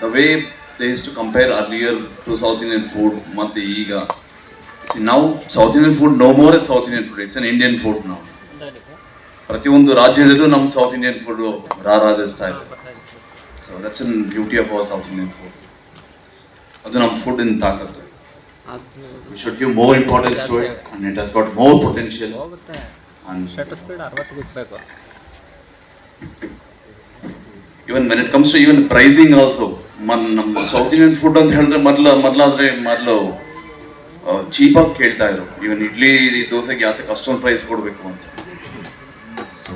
The way they is to compare earlier to South Indian food ಮತ್ತು ಈಗ. ನಾವು South Indian food no more it South Indian food it's an Indian food ನಾವು ಪ್ರತಿಯೊಂದು ರಾಜ್ಯದಲ್ಲೂ ನಮ್ಮ South Indian food ರಾರಾಧಿಸ್ತಾ ಇದೆ so that's an beauty of our South Indian food ಅದು ನಮ್ಮ ಫುಡ್ ಇನ್ ತಾಕತ್ತು we should give more importance to it and it has got more potential even when it comes to even pricing also man ನಮ್ಮ South Indian food ಅಂತ ಹೇಳಿದ್ರೆ ಮೊದಲು ಮೊದಲಾದ್ರೆ ಮೊದಲು ಚೀಪಾಗಿ ಕೇಳ್ತಾ ಇದ್ರು. ಇವನ್ ಇಡ್ಲಿ ದೋಸೆಗೆ ಯಾತಕ್ಕೆ ಅಷ್ಟೊಂದು ಪ್ರೈಸ್ ಕೊಡಬೇಕು ಅಂತ. ಸೊ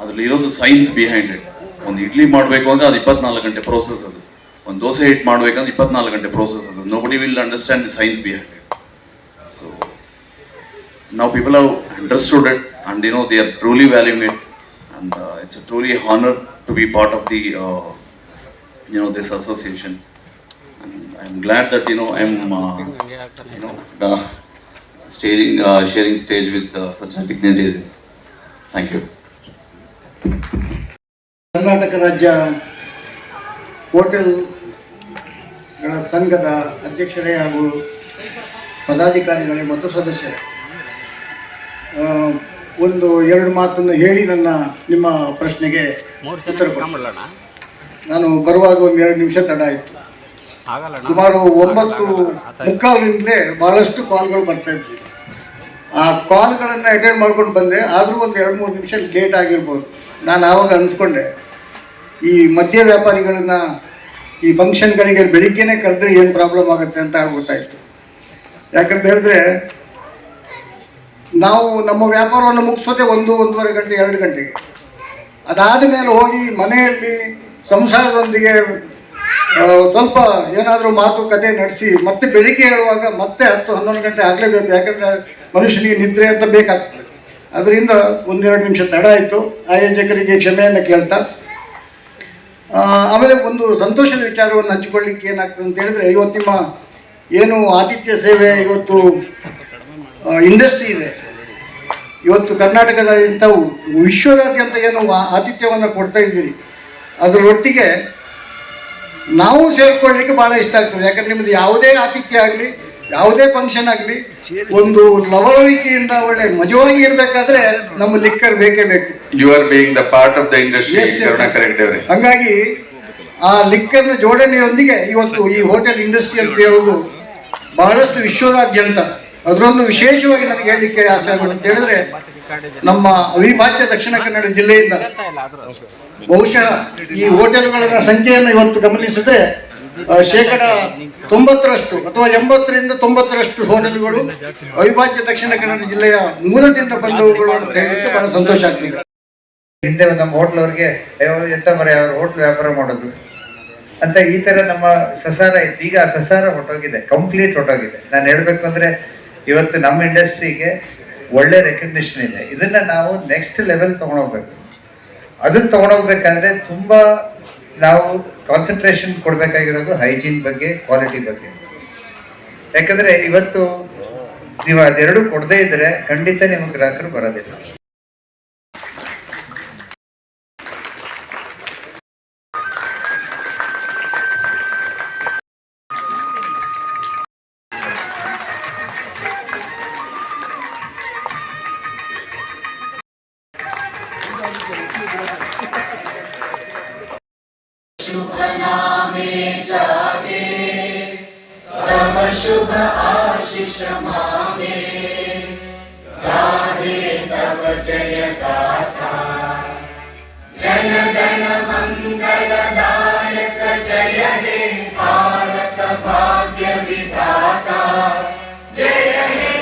ಅದರಲ್ಲಿ ಇರೋದು ಸೈನ್ಸ್ ಬಿಹೈಂಡ್ ಇಟ್ ಒಂದು ಇಡ್ಲಿ ಮಾಡಬೇಕು ಅಂದರೆ ಅದು ಇಪ್ಪತ್ನಾಲ್ಕು ಗಂಟೆ ಪ್ರೋಸೆಸ್ ಅದು. ಒಂದು ದೋಸೆ ಹಿಟ್ ಮಾಡ್ಬೇಕಂದ್ರೆ ಇಪ್ಪತ್ನಾಲ್ಕು ಗಂಟೆ ಪ್ರೋಸೆಸ್ ಅದು. Nobody will understand the science behind it so ನಾವು people have understood it and you know they are truly value it and it's honor to be part of the uh, you know this association and i'm glad that you know i'm uh, you know uh, uh, sharing stage with uh, such a dignitaries thank you Karnataka ರಾಜ್ಯ ಹೋಟೆಲ್ಗಳ ಸಂಘದ ಅಧ್ಯಕ್ಷರೇ ಹಾಗೂ ಪದಾಧಿಕಾರಿಗಳೇ ಮತ್ತು ಸದಸ್ಯರೇ ಒಂದು ಎರಡು ಮಾತನ್ನು ಹೇಳಿ ನನ್ನ ನಿಮ್ಮ ಪ್ರಶ್ನೆಗೆ ಉತ್ತರ ಜನ ಕೊಡಿ. ಕಾಂಬಿಡೋಣ ನಾನು ಬರುವಾಗ ಒಂದು ಎರಡು ನಿಮಿಷ ತಡ ಆಯಿತು. ಸುಮಾರು ಒಂಬತ್ತು ಮುಕ್ಕಾಲಿಂದಲೇ ಭಾಳಷ್ಟು ಕಾಲ್ಗಳು ಬರ್ತಾ ಇದ್ವಿ. ಆ ಕಾಲ್ಗಳನ್ನು ಅಟೆಂಡ್ ಮಾಡ್ಕೊಂಡು ಬಂದೆ. ಆದರೂ ಒಂದು ಎರಡು ಮೂರು ನಿಮಿಷ ಲೇಟ್ ಆಗಿರ್ಬೋದು. ನಾನು ಆವಾಗ ಅನ್ಸ್ಕೊಂಡೆ ಈ ಮದ್ಯ ವ್ಯಾಪಾರಿಗಳನ್ನ ಈ ಫಂಕ್ಷನ್ಗಳಿಗೆ ಬೆಳಿಗ್ಗೆನೇ ಕರೆದ್ರೆ ಏನು ಪ್ರಾಬ್ಲಮ್ ಆಗುತ್ತೆ ಅಂತ ಗೊತ್ತಾಯಿತು. ಯಾಕಂತ ಹೇಳಿದ್ರೆ ನಾವು ನಮ್ಮ ವ್ಯಾಪಾರವನ್ನು ಮುಗಿಸೋದೇ ಒಂದು ಒಂದೂವರೆ ಗಂಟೆ ಎರಡು ಗಂಟೆಗೆ. ಅದಾದ ಮೇಲೆ ಹೋಗಿ ಮನೆಯಲ್ಲಿ ಸಂಸಾರದೊಂದಿಗೆ ಸ್ವಲ್ಪ ಏನಾದರೂ ಮಾತುಕತೆ ನಡೆಸಿ, ಮತ್ತೆ ಬೆಳಿಗ್ಗೆ ಹೇಳುವಾಗ ಮತ್ತೆ ಹತ್ತು ಹನ್ನೊಂದು ಗಂಟೆ ಆಗಲೇಬೇಕು. ಯಾಕಂದರೆ ಮನುಷ್ಯನಿಗೆ ನಿದ್ರೆ ಅಂತ ಬೇಕಾಗ್ತದೆ. ಅದರಿಂದ ಒಂದೆರಡು ನಿಮಿಷ ತಡ ಆಯಿತು. ಆಯೋಜಕರಿಗೆ ಕ್ಷಮೆಯನ್ನು ಕೇಳ್ತಾ. ಆಮೇಲೆ ಒಂದು ಸಂತೋಷದ ವಿಚಾರವನ್ನು ಹಂಚಿಕೊಳ್ಳಿಕ್ಕೆ ಏನಾಗ್ತದೆ ಅಂತ ಹೇಳಿದ್ರೆ, ಇವತ್ತು ನಿಮ್ಮ ಏನು ಆತಿಥ್ಯ ಸೇವೆ, ಇವತ್ತು ಇಂಡಸ್ಟ್ರಿ ಇದೆ. ಇವತ್ತು ಕರ್ನಾಟಕದಾದ್ಯಂತ ವಿಶ್ವದಾದ್ಯಂತ ಏನು ಆತಿಥ್ಯವನ್ನು ಕೊಡ್ತಾ ಇದ್ದೀರಿ. ಅದರೊಟ್ಟಿಗೆ ನಾವು ಸೇರ್ಕೊಳ್ಳಿಕ್ಕೆ ಭಾಳ ಇಷ್ಟ ಆಗ್ತದೆ. ಯಾಕಂದ್ರೆ ನಿಮ್ಮದು ಯಾವುದೇ ಆತಿಥ್ಯ ಆಗಲಿ ಯಾವುದೇ ಫಂಕ್ಷನ್ ಆಗಲಿ ಒಂದು ಲವಲವಿಕೆಯಿಂದ ಒಳ್ಳೆ ಮಜವಾಗಿ ಇರಬೇಕಾದ್ರೆ ನಮ್ಮ ಲಿಕ್ಕರ್ ಬೇಕೇ ಬೇಕು. You are being the part of the industry. ಹಂಗಾಗಿ ಆ ಲಿಕ್ಕರ್ನ ಜೋಡಣೆಯೊಂದಿಗೆ ಇವತ್ತು ಈ ಹೋಟೆಲ್ ಇಂಡಸ್ಟ್ರಿ ಅಂತ ಹೇಳೋದು ಬಹಳಷ್ಟು ವಿಶ್ವದಾದ್ಯಂತ. ಅದರಲ್ಲೂ ವಿಶೇಷವಾಗಿ ನನಗೆ ಹೇಳಲಿಕ್ಕೆ ಆಸೆ ಆಗೋದು ಅಂತ ಹೇಳಿದ್ರೆ ನಮ್ಮ ಅವಿಭಾಜ್ಯ ದಕ್ಷಿಣ ಕನ್ನಡ ಜಿಲ್ಲೆಯಿಂದ ಬಹುಶಃ ಈ ಹೋಟೆಲ್ಗಳ ಸಂಖ್ಯೆಯನ್ನು ಇವತ್ತು ಗಮನಿಸಿದ್ರೆ ಶೇಕಡ ತೊಂಬತ್ತರಷ್ಟು ಅಥವಾ ಎಂಬತ್ತರಿಂದ ತೊಂಬತ್ತರಷ್ಟು ಹೋಟೆಲ್ಗಳು ಅವಿಭಾಜ್ಯ ದಕ್ಷಿಣ ಕನ್ನಡ ಜಿಲ್ಲೆಯ ಮೂಲದಿಂದ ಬಂದವುಗಳು ಅಂತ ಹೇಳಲಿಕ್ಕೆ ಬಹಳ ಸಂತೋಷ ಆಗ್ತಿದೆ. ಹಿಂದೆ ನಮ್ಮ ಹೋಟ್ಲ್ ಅವ್ರಿಗೆ ಅಯ್ಯೋ ಎಂತ ಮರೆ ಅವ್ರ ಹೋಟ್ಲ್ ವ್ಯಾಪಾರ ಮಾಡೋದು? ಅಂತ ಈ ತರ ನಮ್ಮ ಸಸಾರ ಇತ್ತು. ಈಗ ಆ ಸಸಾರ ಹೊಟ್ಟೋಗಿದೆ ಕಂಪ್ಲೀಟ್ ಹೊಟ್ಟೋಗಿದೆ ನಾನು ಹೇಳ್ಬೇಕು ಅಂದ್ರೆ ಇವತ್ತು ನಮ್ಮ ಇಂಡಸ್ಟ್ರಿಗೆ ಒಳ್ಳೆ ರೆಕಗ್ನಿಷನ್ ಇದೆ. ಇದನ್ನು ನಾವು ನೆಕ್ಸ್ಟ್ ಲೆವೆಲ್ ತೊಗೊಂಡೋಗ್ಬೇಕು. ಅದನ್ನು ತೊಗೊಂಡೋಗ್ಬೇಕಂದ್ರೆ ತುಂಬ ನಾವು ಕಾನ್ಸಂಟ್ರೇಷನ್ ಕೊಡಬೇಕಾಗಿರೋದು ಹೈಜೀನ್ ಬಗ್ಗೆ ಕ್ವಾಲಿಟಿ ಬಗ್ಗೆ. ಯಾಕಂದರೆ ಇವತ್ತು ನೀವು ಅದೆರಡು ಕೊಡದೇ ಇದ್ದರೆ ಖಂಡಿತ ನಿಮಗೆ ಗ್ರಾಹಕರು ಬರೋದಿಲ್ಲ. क्षमा गाहे तव जय गाथा जनगण मंगलदायक जय हे भारत भाग्य विधाता। जय हे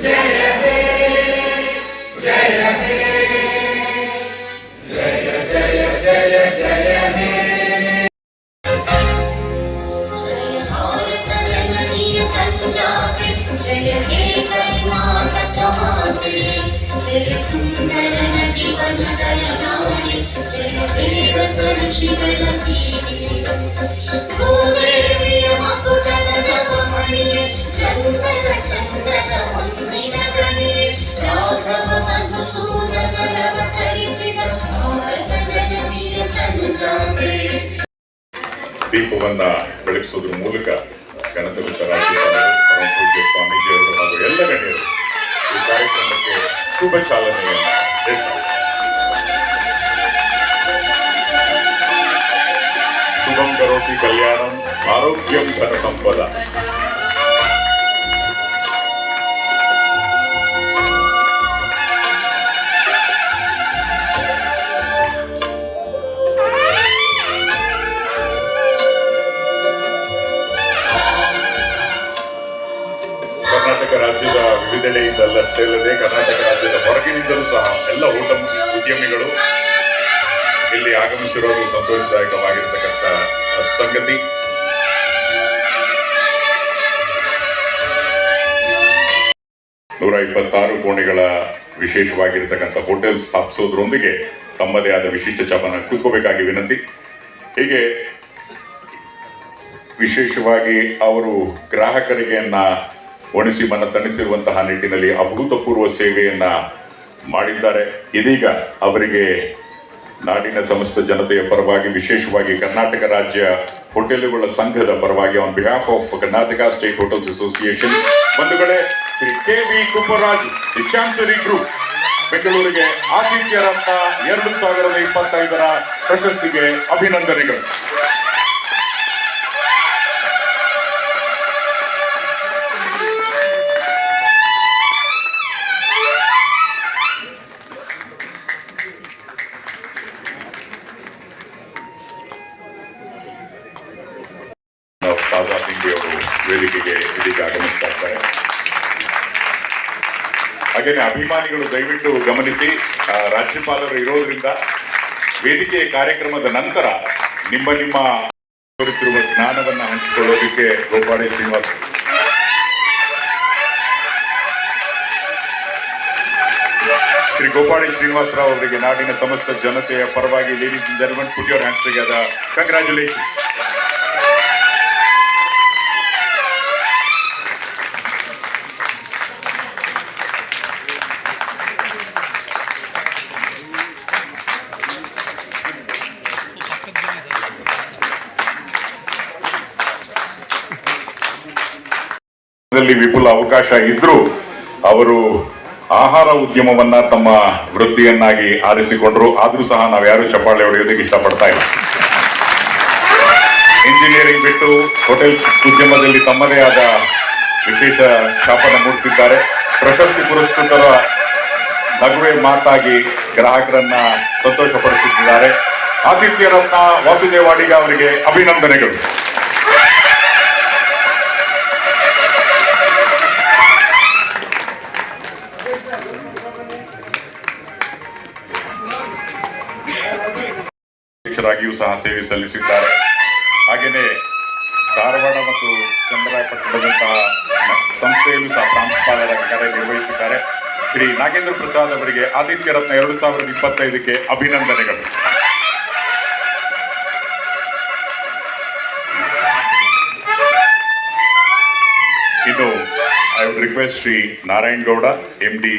जय हे जय हे जय हे। ದೀಪವನ್ನ ಬೆಳಗಿಸೋದ್ರ ಮೂಲಕ ಗಣತವಿತ ರಾಜ್ಯ ಸ್ವಾಮೀಜಿಯವರು ಹಾಗೂ ಎಲ್ಲ ಗಣ್ಯರು ಈ ಕಾರ್ಯಕ್ರಮಕ್ಕೆ ಶುಭ ಚಾಲನೆಯನ್ನು ಶುಭಂ ಕರೋತಿ ಕಲ್ಯಾಣಂ, ಆರೋಗ್ಯಂ ಧನ ಸಂಪದ. ವಿವಿಧೆಡೆಯಿಂದಲ್ಲಷ್ಟೇ ಅಲ್ಲದೆ ಕರ್ನಾಟಕ ರಾಜ್ಯದ ಹೊರಗಿನಿಂದಲೂ ಸಹ ಎಲ್ಲ ಊಟ ಉದ್ಯಮಿಗಳು ಇಲ್ಲಿ ಆಗಮಿಸಿರೋದು ಸಂತೋಷದಾಯಕವಾಗಿರ್ತಕ್ಕಂಥ ಸಂಗತಿ. ನೂರ ಇಪ್ಪತ್ತಾರು ಕೋಣೆಗಳ ವಿಶೇಷವಾಗಿರ್ತಕ್ಕಂಥ ಹೋಟೆಲ್ ಸ್ಥಾಪಿಸೋದ್ರೊಂದಿಗೆ ತಮ್ಮದೇ ಆದ ವಿಶಿಷ್ಟ ಚಾಪನ ಕೂತ್ಕೋಬೇಕಾಗಿ ವಿನಂತಿ. ಹೀಗೆ ವಿಶೇಷವಾಗಿ ಅವರು ಗ್ರಾಹಕರಿಗೆ ಒಣಿಸಿ ಮನ ತಣಿಸಿರುವಂತಹ ನಿಟ್ಟಿನಲ್ಲಿ ಅಭೂತಪೂರ್ವ ಸೇವೆಯನ್ನ ಮಾಡಿದ್ದಾರೆ. ಇದೀಗ ಅವರಿಗೆ ನಾಡಿನ ಸಮಸ್ತ ಜನತೆಯ ಪರವಾಗಿ, ವಿಶೇಷವಾಗಿ ಕರ್ನಾಟಕ ರಾಜ್ಯ ಹೋಟೆಲುಗಳ ಸಂಘದ ಪರವಾಗಿ on behalf of Karnataka state hotels association ಬಂಧುಗಳೇ, Shri K V Kupparaj, the chancery group, ಬೆಂಗಳೂರಿಗೆ ಆತಿಥ್ಯ ರತ್ನ ಎರಡು ಸಾವಿರದ ಇಪ್ಪತ್ತೈದರ ಪ್ರಶಸ್ತಿಗೆ ಅಭಿನಂದನೆಗಳು. ಅಭಿಮಾನಿಗಳು ದಯವಿಟ್ಟು ಗಮನಿಸಿ ರಾಜ್ಯಪಾಲರು ಇರೋದ್ರಿಂದ ವೇದಿಕೆಯ ಕಾರ್ಯಕ್ರಮದ ನಂತರ ನಿಮ್ಮ ನಿಮ್ಮ ತೋರಿಸಿರುವ ಜ್ಞಾನವನ್ನು ಹಂಚಿಕೊಳ್ಳೋದಕ್ಕೆ ಗೋಪಾಡಿ ಶ್ರೀನಿವಾಸ್. ಶ್ರೀ ಗೋಪಾಡಿ ಶ್ರೀನಿವಾಸರಾವ್ ಅವರಿಗೆ ನಾಡಿನ ಸಮಸ್ತ ಜನತೆಯ ಪರವಾಗಿ ladies gentlemen put your hands together ದಲ್ಲಿ ವಿಪುಲ ಅವಕಾಶ ಇದ್ರೂ ಅವರು ಆಹಾರ ಉದ್ಯಮವನ್ನ ತಮ್ಮ ವೃತ್ತಿಯನ್ನಾಗಿ ಆರಿಸಿಕೊಂಡ್ರು. ಆದ್ರೂ ಸಹ ನಾವು ಯಾರು ಚಪ್ಪಾಳೆ ಹೊಡೆಯೋದಕ್ಕೆ ಇಷ್ಟಪಡ್ತಾ ಇಲ್ಲ. ಇಂಜಿನಿಯರಿಂಗ್ ಬಿಟ್ಟು ಹೋಟೆಲ್ ಉದ್ಯಮದಲ್ಲಿ ತಮ್ಮದೇ ಆದ ವಿಶೇಷ ಛಾಪನ ಮೂಡಿಸಿದ್ದಾರೆ ಪ್ರಶಸ್ತಿ ಪುರಸ್ಕೃತರ ನಗುವೆ ಮಾತಾಗಿ ಗ್ರಾಹಕರನ್ನ ಸಂತೋಷಪಡಿಸುತ್ತಿದ್ದಾರೆ. ಆತಿಥ್ಯ ರತ್ನ ವಾಸುದೇವಾಡಿಗ ಅವರಿಗೆ ಅಭಿನಂದನೆಗಳು. ಸೇವೆ ಸಲ್ಲಿಸಿದ್ದಾರೆ ಹಾಗೆಯೇ ಧಾರವಾಡ ಮತ್ತು ಚಂದ್ರಾಯಪಟ್ಟಣದಂತಹ ಸಂಸ್ಥೆಯಲ್ಲೂ ಸಹ ಪ್ರಾಂಶುಪಾಲರಾಗಿ ಕಾರ್ಯನಿರ್ವಹಿಸಿದ್ದಾರೆ. ಶ್ರೀ ನಾಗೇಂದ್ರ ಪ್ರಸಾದ್ ಅವರಿಗೆ ಆದಿತ್ಯ ರತ್ನ ಎರಡು ಸಾವಿರದ ಇಪ್ಪತ್ತೈದಕ್ಕೆ ಅಭಿನಂದನೆಗಳು. ಇದು I would request Shri Narayan Gowda M D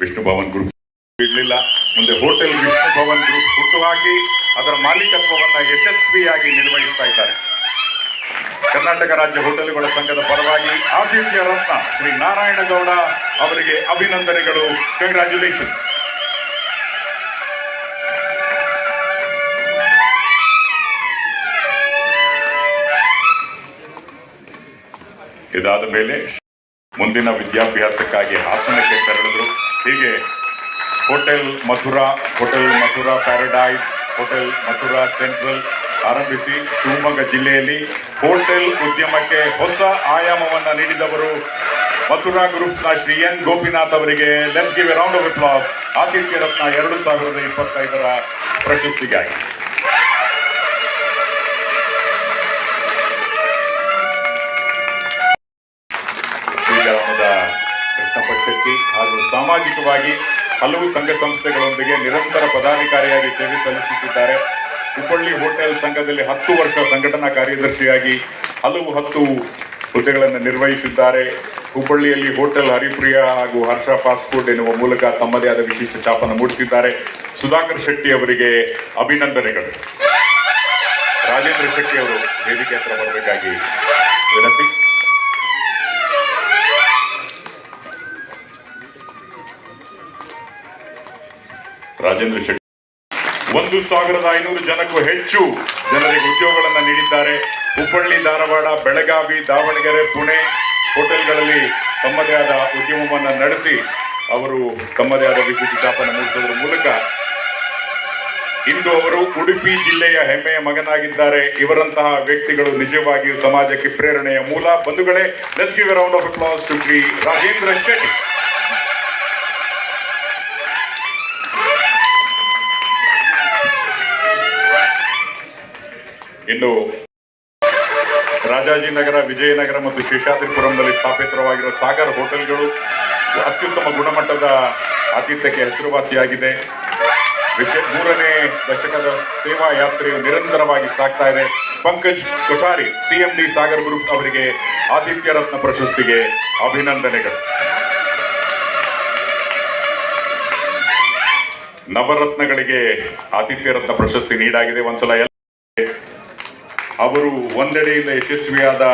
Vishnu Bhavan group ಇರಲಿಲ್ಲ. ಮುಂದೆ ಹೋಟೆಲ್ ವಿಷ್ಣು ಭವನ್ ಗ್ರೂಪ್ ಹುಟ್ಟುಹಾಕಿ ಅದರ ಮಾಲೀಕತ್ವವನ್ನು ಯಶಸ್ವಿಯಾಗಿ ನಿರ್ವಹಿಸ್ತಾ ಇದ್ದಾರೆ. ಕರ್ನಾಟಕ ರಾಜ್ಯ ಹೋಟೆಲ್ಗಳ ಸಂಘದ ಪರವಾಗಿ ಆತಿಥ್ಯ ರತ್ನ ಶ್ರೀ ನಾರಾಯಣಗೌಡ ಅವರಿಗೆ ಅಭಿನಂದನೆಗಳು. ಕಂಗ್ರ್ಯಾಚುಲೇಷನ್ ಇದಾದ ಮೇಲೆ ಮುಂದಿನ ವಿದ್ಯಾಭ್ಯಾಸಕ್ಕಾಗಿ ಹಾಸನಕ್ಕೆ ತೆರಳಿದ್ರು. ಹೀಗೆ hotel Mathura hotel Mathura paradise hotel Mathura central ಆರಂಭಿಸಿ ಶಿವಮೊಗ್ಗ ಜಿಲ್ಲೆಯಲ್ಲಿ ಹೋಟೆಲ್ ಉದ್ಯಮಕ್ಕೆ ಹೊಸ ಆಯಾಮವನ್ನು ನೀಡಿದವರು ಮಥುರಾ ಗ್ರೂಪ್ಸ್ನ ಶ್ರೀ ಎನ್ ಗೋಪಿನಾಥ್ ಅವರಿಗೆ let's give round of applause. ಆತಿಥ್ಯ ರತ್ನ ಎರಡು ಸಾವಿರದ ಇಪ್ಪತ್ತೈದರ ಪ್ರಶಸ್ತಿಗಾಗಿ. ಕೃಷ್ಣ ಹಾಗೂ ಸಾಮಾಜಿಕವಾಗಿ ಹಲವು ಸಂಘ ಸಂಸ್ಥೆಗಳೊಂದಿಗೆ ನಿರಂತರ ಪದಾಧಿಕಾರಿಯಾಗಿ ಸೇವೆ ಸಲ್ಲಿಸುತ್ತಿದ್ದಾರೆ. ಹುಬ್ಬಳ್ಳಿ ಹೋಟೆಲ್ ಸಂಘದಲ್ಲಿ ಹತ್ತು ವರ್ಷ ಸಂಘಟನಾ ಕಾರ್ಯದರ್ಶಿಯಾಗಿ ಹಲವು ಹತ್ತು ಹುದ್ದೆಗಳನ್ನು ನಿರ್ವಹಿಸಿದ್ದಾರೆ. ಹುಬ್ಬಳ್ಳಿಯಲ್ಲಿ ಹೋಟೆಲ್ ಹರಿಪ್ರಿಯ ಹಾಗೂ ಹರ್ಷ ಫಾಸ್ಟ್ ಫುಡ್ ಎನ್ನುವ ಮೂಲಕ ತಮ್ಮದೇ ಆದ ವಿಶಿಷ್ಟ ಛಾಪನ್ನು ಮೂಡಿಸಿದ್ದಾರೆ. ಸುಧಾಕರ್ ಶೆಟ್ಟಿ ಅವರಿಗೆ ಅಭಿನಂದನೆಗಳು. ರಾಜೇಂದ್ರ ಶೆಟ್ಟಿ ಅವರು ವೇದಿಕೆ ಹತ್ರ ಬರಬೇಕಾಗಿ ವಿನಂತಿ. ರಾಜೇಂದ್ರ ಶೆಟ್ಟಿ. ಒಂದು ಸಾವಿರದ ಐನೂರು ಜನಕ್ಕೂ ಹೆಚ್ಚು ಜನರಿಗೆ ಉದ್ಯೋಗಗಳನ್ನು ನೀಡಿದ್ದಾರೆ. ಹುಬ್ಬಳ್ಳಿ, ಧಾರವಾಡ, ಬೆಳಗಾವಿ, ದಾವಣಗೆರೆ, ಪುಣೆ ಹೋಟೆಲ್ಗಳಲ್ಲಿ ತಮ್ಮದೇ ಆದ ಉದ್ಯಮವನ್ನು ನಡೆಸಿ ಅವರು ತಮ್ಮದೇ ಆದ ವಿದ್ಯುತ್ ಸ್ಥಾಪನೆ ಮೂಡಿಸುವುದರ ಮೂಲಕ ಇಂದು ಅವರು ಉಡುಪಿ ಜಿಲ್ಲೆಯ ಹೆಮ್ಮೆಯ ಮಗನಾಗಿದ್ದಾರೆ. ಇವರಂತಹ ವ್ಯಕ್ತಿಗಳು ನಿಜವಾಗಿಯೂ ಸಮಾಜಕ್ಕೆ ಪ್ರೇರಣೆಯ ಮೂಲ. ಬಂಧುಗಳೇ let's give round of applause to Shri Rajendra Shetty ಇನ್ನು ರಾಜಾಜಿನಗರ, ವಿಜಯನಗರ ಮತ್ತು ಶೇಷಾದ್ರಿಪುರಂನಲ್ಲಿ ಸ್ಥಾಪಿತವಾಗಿರುವ ಸಾಗರ್ ಹೋಟೆಲ್ಗಳು ಅತ್ಯುತ್ತಮ ಗುಣಮಟ್ಟದ ಆತಿಥ್ಯಕ್ಕೆ ಹೆಸರುವಾಸಿಯಾಗಿದೆ. ಮೂರನೇ ದಶಕದ ಸೇವಾ ಯಾತ್ರೆಯು ನಿರಂತರವಾಗಿ ಸಾಗ್ತಾ ಇದೆ. ಪಂಕಜ್ ಕೊಠಾರಿ ಸಿಎಂಡಿ ಸಾಗರ್ ಗ್ರೂಪ್ ಅವರಿಗೆ ಆತಿಥ್ಯ ರತ್ನ ಪ್ರಶಸ್ತಿಗೆ ಅಭಿನಂದನೆಗಳು. ನವರತ್ನಗಳಿಗೆ ಆತಿಥ್ಯ ರತ್ನ ಪ್ರಶಸ್ತಿ ನೀಡಾಗಿದೆ. ಒಂದ್ಸಲ ಎಲ್ಲ ಅವರು ಒಂದೆಡೆಯಿಂದ ಯಶಸ್ವಿಯಾದ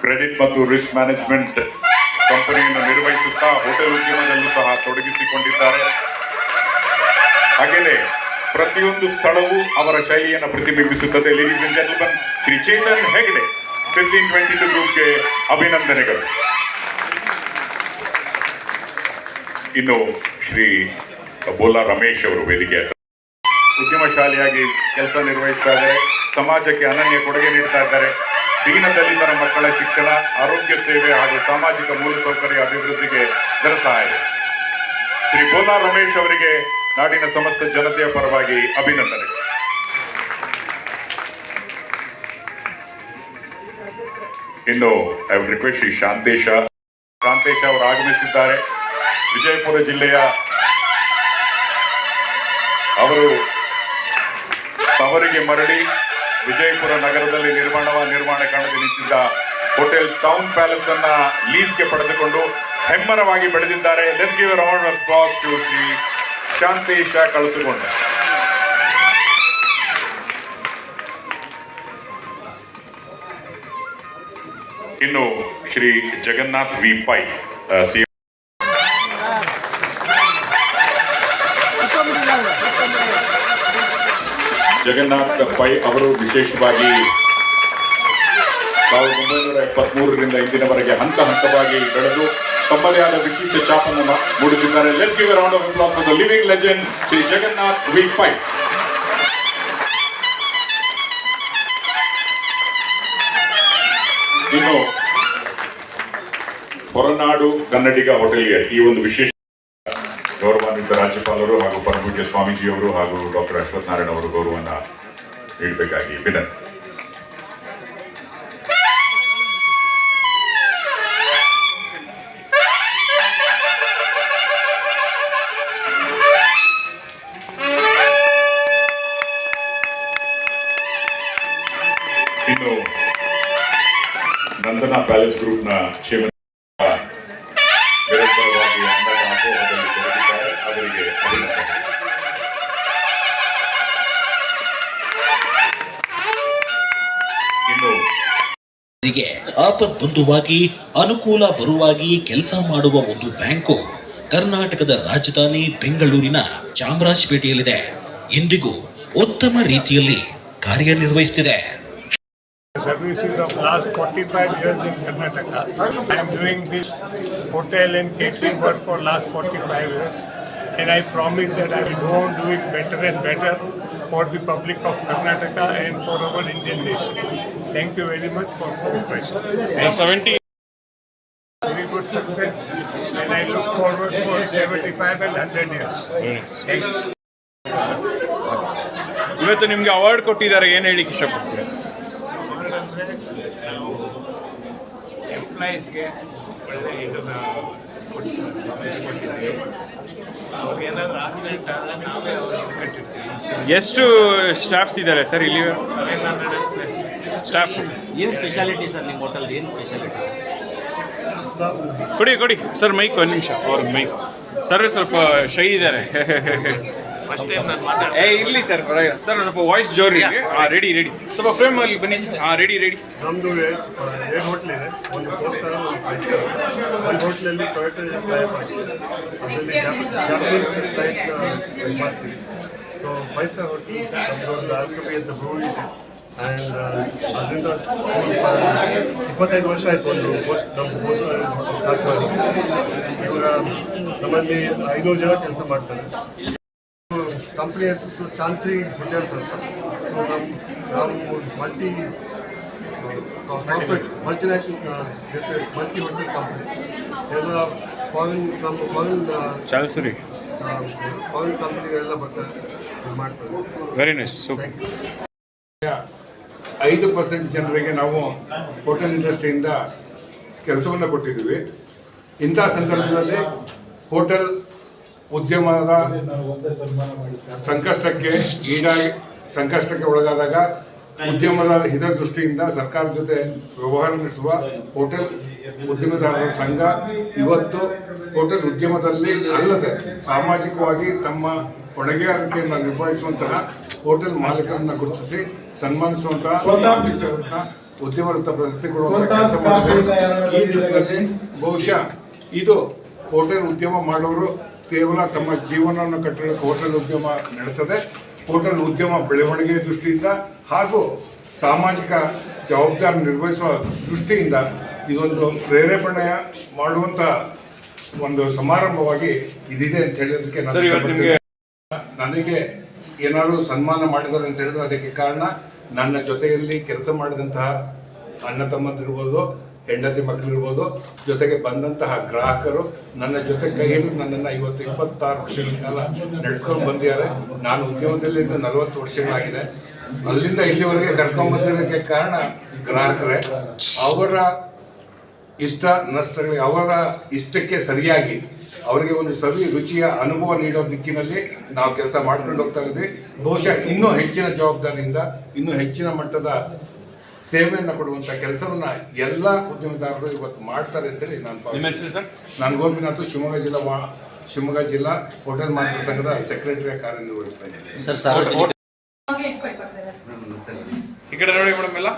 ಕ್ರೆಡಿಟ್ ಮತ್ತು ರಿಸ್ಕ್ ಮ್ಯಾನೇಜ್ಮೆಂಟ್ ಕಂಪನಿಯನ್ನು ನಿರ್ವಹಿಸುತ್ತಾ ಹೋಟೆಲ್ ಉದ್ಯಮದಲ್ಲೂ ಸಹ ತೊಡಗಿಸಿಕೊಂಡಿದ್ದಾರೆ. ಹಾಗೆಯೇ ಪ್ರತಿಯೊಂದು ಸ್ಥಳವೂ ಅವರ ಶೈಲಿಯನ್ನು ಪ್ರತಿಬಿಂಬಿಸುತ್ತದೆ. Ladies and gentleman Shri Chetan Hegde fifteen twenty two ಗ್ರೂಪ್ಗೆ ಅಭಿನಂದನೆಗಳು. ಇನ್ನು ಶ್ರೀ ಬೋಲಾ ರಮೇಶ್ ಅವರು ವೇದಿಕೆ ಉದ್ಯಮಶಾಲಿಯಾಗಿ ಕೆಲಸ ನಿರ್ವಹಿಸ್ತಾ ಇದ್ದಾರೆ. ಸಮಾಜಕ್ಕೆ ಅನನ್ಯ ಕೊಡುಗೆ ನೀಡ್ತಾ ಇದ್ದಾರೆ. ದೀನ ಮಕ್ಕಳ ಶಿಕ್ಷಣ, ಆರೋಗ್ಯ ಸೇವೆ ಹಾಗೂ ಸಾಮಾಜಿಕ ಮೂಲಸೌಕರ್ಯ ಅಭಿವೃದ್ಧಿಗೆ ಧನಸಹಾಯ ಶ್ರೀ ಬೋಲಾ ರಮೇಶ್ ಅವರಿಗೆ ನಾಡಿನ ಸಮಸ್ತ ಜನತೆಯ ಪರವಾಗಿ ಅಭಿನಂದನೆ ಇನ್ನು I would request Shri Shantesha. Shantesha ಅವರು ಆಗಮಿಸಿದ್ದಾರೆ. ವಿಜಯಪುರ ಜಿಲ್ಲೆಯ ಅವರು ತವರಿಗೆ ಮರಳಿ ವಿಜಯಪುರ ನಗರದಲ್ಲಿ ನಿರ್ಮಾಣವ ನಿರ್ಮಾಣ ಕಾಣದೆ ನಿಂತಿದ್ದ ಹೋಟೆಲ್ ಟೌನ್ ಪ್ಯಾಲೇಸ್ ಅನ್ನ ಲೀಸ್ಗೆ ಪಡೆದುಕೊಂಡು ಹೆಮ್ಮರವಾಗಿ ಬೆಳೆದಿದ್ದಾರೆ. Let's give to Shri Shantesha ಕಳಿಸಿಕೊಂಡ ಇನ್ನು ಶ್ರೀ ಜಗನ್ನಾಥ್ ವಿ ಪೈ ಸಿ ಜಗನ್ನಾಥ್ ಪೈ ಅವರು ವಿಶೇಷವಾಗಿ ಸಾವಿರದ ಒಂಬೈನೂರ ಎಪ್ಪತ್ಮೂರರಿಂದ ಇಂದಿನವರೆಗೆ ಹಂತ ಹಂತವಾಗಿ ಬೆಳೆದು ತಮ್ಮದೇ ಆದ ವಿಶಿಷ್ಟ ಚಾಪನ್ನು ಮೂಡಿಸಿದ್ದಾರೆ. Round of the living legend Shri Jagannath V Pai ಇನ್ನು ಹೊರನಾಡು, ಕನ್ನಡಿಗ ಹೋಟೆಲ್ಗೆ ಈ ಒಂದು ವಿಶೇಷ ಗೌರವಾನ್ವಿತ ರಾಜ್ಯಪಾಲರು ಹಾಗೂ ಪರಮಪೂಜ್ಯ ಸ್ವಾಮೀಜಿಯವರು ಹಾಗೂ ಡಾಕ್ಟರ್ ಅಶ್ವಥ್ ನಾರಾಯಣ ಅವರು ಗೌರವನ ನೀಡಬೇಕಾಗಿ ವಿನಂತಿ. ಇನ್ನು ನಂದನಾ ಪ್ಯಾಲೇಸ್ ಗ್ರೂಪ್ನ ಚೇರ್ಮನ್ ರಿಗೆ ಆಪದ್ಬಂಧುವಾಗಿ ಅನುಕೂಲ ಬರುವಾಗಿ ಕೆಲಸ ಮಾಡುವ ಒಂದು ಬ್ಯಾಂಕು ಕರ್ನಾಟಕದ ರಾಜಧಾನಿ ಬೆಂಗಳೂರಿನ ಚಾಮರಾಜಪೇಟೆಯಲ್ಲಿದೆ ಇಂದಿಗೂ ಉತ್ತಮ ರೀತಿಯಲ್ಲಿ ಕಾರ್ಯನಿರ್ವಹಿಸುತ್ತಿದೆ services of last 45 years in Karnataka. I am doing this hotel and catering work for last 45 years. And I promise that I will go on do it better and better for the public of Karnataka and for our Indian nation. Thank you very much for cooperation. Seventy Very good success and I look forward for 75 and 100 years. Thank you. ಇವತ್ತು ನಿಮ್ಗೆ award ಕೊಟ್ಟಿದ್ದಾರೆ ಏನು ಹೇಳಿಕ್ಕೆ ಇಷ್ಟಪಡ್ತೀರಾ ನಾವು ಎಂಪ್ಲಾಯೀಸ್ಗೆ ಒಳ್ಳೆ ಇದನ್ನು ಕೊಟ್ಟಿದ್ದೀವಿ ಏನಾದರೂ ಆಕ್ಸಿಡೆಂಟ್ ಆದರೆ ನಾವೇ ಅವ್ರಿಗೆ ಕಟ್ಟಿರ್ತೀವಿ. ಎಷ್ಟು ಸ್ಟಾಫ್ಸ್ ಇದ್ದಾರೆ ಸರ್ ಇಲ್ಲಿ? ಸೆವೆನ್ ಹಂಡ್ರೆಡ್ ಪ್ಲಸ್ ಸ್ಟಾಫ್ ಏನು ಸ್ಪೆಷಾಲಿಟಿ ಸರ್ ನಿಮ್ಮ ಹೋಟೆಲ್ ಏನು ಸ್ಪೆಷಾಲಿಟಿ ಕೊಡಿ ಕೊಡಿ. ಸರ್ ಮೈಕ್ ಒಂದು ನಿಮಿಷ. ಅವ್ರ ಮೈಕ್ ಸರ್ ಸ್ವಲ್ಪ ಶೈ ಇದ್ದಾರೆ. ಏ ಇರ್ಲಿ ಸರ್ ಪರವಾಗಿಲ್ಲ. ಸರ್ ಸ್ವಲ್ಪ ವಾಯ್ಸ್ ಜೋರಿ ಹಾಂ ರೆಡಿ ರೆಡಿ ಸ್ವಲ್ಪ ಫ್ರೇಮ್ ಅಲ್ಲಿ ಬನ್ನಿ ಸರ್ ಹಾಂ ರೆಡಿ ರೆಡಿ ನಮ್ಮದು ಎರಡು ಹೋಟ್ಲ್ ಇದೆ. ಒಂದು ಸ್ಟಾರ್ ಒಂದು ಹೋಟ್ಲಲ್ಲಿ ಟೊಯೋಟೋ ಟೈಪ್ ಆಗಿದೆ ಅದರಲ್ಲಿ ಜಾಪನೀಸ್ ಮಾಡ್ತೀವಿ. ಸೊ ಫೈವ್ ಸ್ಟಾರ್ ಹೋಟ್ಲ್ ನಮ್ಮದು ಒಂದು ಆಲ್ಕಬಿ ಅಂತ ಬ್ರೂ ಇದೆ. ಆ್ಯಂಡ್ ಅದರಿಂದ ಇಪ್ಪತ್ತೈದು ವರ್ಷ ಆಯಿತು ಒಂದು ಪೋಸ್ಟ್ ನಮ್ಮ ಪೋಸ್ಟ್ ಸ್ಟಾರ್ಟ್ ಮಾಡಿ. ಇವಾಗ ನಮ್ಮಲ್ಲಿ ಐನೂರು ಜನ ಕೆಲಸ ಮಾಡ್ತಾರೆ. ಕಂಪ್ನಿ ಹೆಸರು ಚಾನ್ಸಿ ಹೋಟೆಲ್ಸ್ ಅಂತ. ಸೊ ನಮ್ಮ ನಾವು multi corporate multinational multi hotel company ಎಲ್ಲ ಫಾರಿನ್ ಕಂಪ್ ಫಾರಿನ್ ಚಾನ್ಸರಿ ಫಾರಿನ್ ಕಂಪ್ನಿಗಳೆಲ್ಲ ಬರ್ತಾರೆ ಇದು ಮಾಡ್ತಾರೆ. ವೆರಿ ನೈಸ್ ಸೂಪರ್ ಐದು ಪರ್ಸೆಂಟ್ ಜನರಿಗೆ ನಾವು ಹೋಟೆಲ್ ಇಂಡಸ್ಟ್ರಿಯಿಂದ ಕೆಲಸವನ್ನು ಕೊಟ್ಟಿದ್ದೀವಿ. ಇಂಥ ಸಂದರ್ಭದಲ್ಲಿ ಹೋಟೆಲ್ ಉದ್ಯಮದ ಸಂಕಷ್ಟಕ್ಕೆ ಈಡಾಗಿ, ಸಂಕಷ್ಟಕ್ಕೆ ಒಳಗಾದಾಗ ಉದ್ಯಮದ ಹಿತದೃಷ್ಟಿಯಿಂದ ಸರ್ಕಾರದ ಜೊತೆ ವ್ಯವಹಾರ ನಡೆಸುವ ಹೋಟೆಲ್ ಉದ್ಯಮದಾರರ ಸಂಘ ಇವತ್ತು ಹೋಟೆಲ್ ಉದ್ಯಮದಲ್ಲಿ ಅಲ್ಲದೆ ಸಾಮಾಜಿಕವಾಗಿ ತಮ್ಮ ಹೊಣೆಗಾರಿಕೆಯನ್ನು ನಿರ್ವಹಿಸುವಂತಹ ಹೋಟೆಲ್ ಮಾಲೀಕರನ್ನ ಗುರುತಿಸಿ ಸನ್ಮಾನಿಸುವಂತಹ ಉದ್ಯಮದಂತ ಪ್ರಶಸ್ತಿ ಕೊಡುವಂತಹ ಈ ನಿಟ್ಟಿನಲ್ಲಿ ಬಹುಶಃ ಇದು ಹೋಟೆಲ್ ಉದ್ಯಮ ಮಾಡೋರು ಕೇವಲ ತಮ್ಮ ಜೀವನವನ್ನು ಕಟ್ಟಲು ಹೋಟೆಲ್ ಉದ್ಯಮ ನಡೆಸದೆ ಹೋಟೆಲ್ ಉದ್ಯಮ ಬೆಳವಣಿಗೆ ದೃಷ್ಟಿಯಿಂದ ಹಾಗೂ ಸಾಮಾಜಿಕ ಜವಾಬ್ದಾರಿ ನಿರ್ವಹಿಸುವ ದೃಷ್ಟಿಯಿಂದ ಇದೊಂದು ಪ್ರೇರೇಪಣೆಯ ಮಾಡುವಂತ ಒಂದು ಸಮಾರಂಭವಾಗಿ ಇದಿದೆ ಅಂತ ಹೇಳೋದಕ್ಕೆ ನಾನು ನನಗೆ ಏನಾದರೂ ಸನ್ಮಾನ ಮಾಡಿದರು ಅಂತ ಹೇಳಿದ್ರೆ ಅದಕ್ಕೆ ಕಾರಣ ನನ್ನ ಜೊತೆಯಲ್ಲಿ ಕೆಲಸ ಮಾಡಿದಂತಹ ಅಣ್ಣ ತಮ್ಮಂದಿರ್ಬೋದು ಹೆಂಡತಿ ಮಕ್ಕಳಿರ್ಬೋದು ಜೊತೆಗೆ ಬಂದಂತಹ ಗ್ರಾಹಕರು, ನನ್ನ ಜೊತೆ ಕೈ ನನ್ನನ್ನು ಇವತ್ತು ಇಪ್ಪತ್ತಾರು ವರ್ಷಗಳ ಕಾಲ ನಡೆಸ್ಕೊಂಡು ಬಂದಿದ್ದಾರೆ. ನಾನು ಉದ್ಯಮದಲ್ಲಿ ಇದ್ದು ನಲವತ್ತು ವರ್ಷಗಳಾಗಿದೆ. ಅಲ್ಲಿಂದ ಇಲ್ಲಿವರೆಗೆ ಕರ್ಕೊಂಡು ಬಂದಿರೋದಕ್ಕೆ ಕಾರಣ ಗ್ರಾಹಕರೇ, ಅವರ ಇಷ್ಟ ನಷ್ಟಗಳಿಗೆ, ಅವರ ಇಷ್ಟಕ್ಕೆ ಸರಿಯಾಗಿ ಅವರಿಗೆ ಒಂದು ಸವಿ ರುಚಿಯ ಅನುಭವ ನೀಡೋ ದಿಕ್ಕಿನಲ್ಲಿ ನಾವು ಕೆಲಸ ಮಾಡ್ಕೊಂಡು ಹೋಗ್ತಾ ಇದ್ದೀವಿ. ಬಹುಶಃ ಇನ್ನೂ ಹೆಚ್ಚಿನ ಜವಾಬ್ದಾರಿಯಿಂದ, ಇನ್ನೂ ಹೆಚ್ಚಿನ ಮಟ್ಟದ ಸೇವೆಯನ್ನು ಕೊಡುವಂಥ ಕೆಲಸವನ್ನ ಎಲ್ಲ ಉದ್ಯಮದಾರರು ಇವತ್ತು ಮಾಡ್ತಾರೆ ಅಂತೇಳಿ ನಾನು ನಿಮ್ಮ ಭಾವಿಸ್ತೀನಿ. ಸರ್? ನಾನು ಗೋಪಿನಾಥ್ ಶಿವಮೊಗ್ಗ ಜಿಲ್ಲಾ ವಾ- ಶಿವಮೊಗ್ಗ ಜಿಲ್ಲಾ ಹೋಟೆಲ್ ಮಾಲೀಕ ಸಂಘದ ಸೆಕ್ರೆಟರಿ ಕಾರ್ಯನಿರ್ವಹಿಸ್ತಾ ಇದ್ದೀನಿ. ಈ ಕಡೆ ನೋಡಿ ಮೇಡಮ್ ಎಲ್ಲ.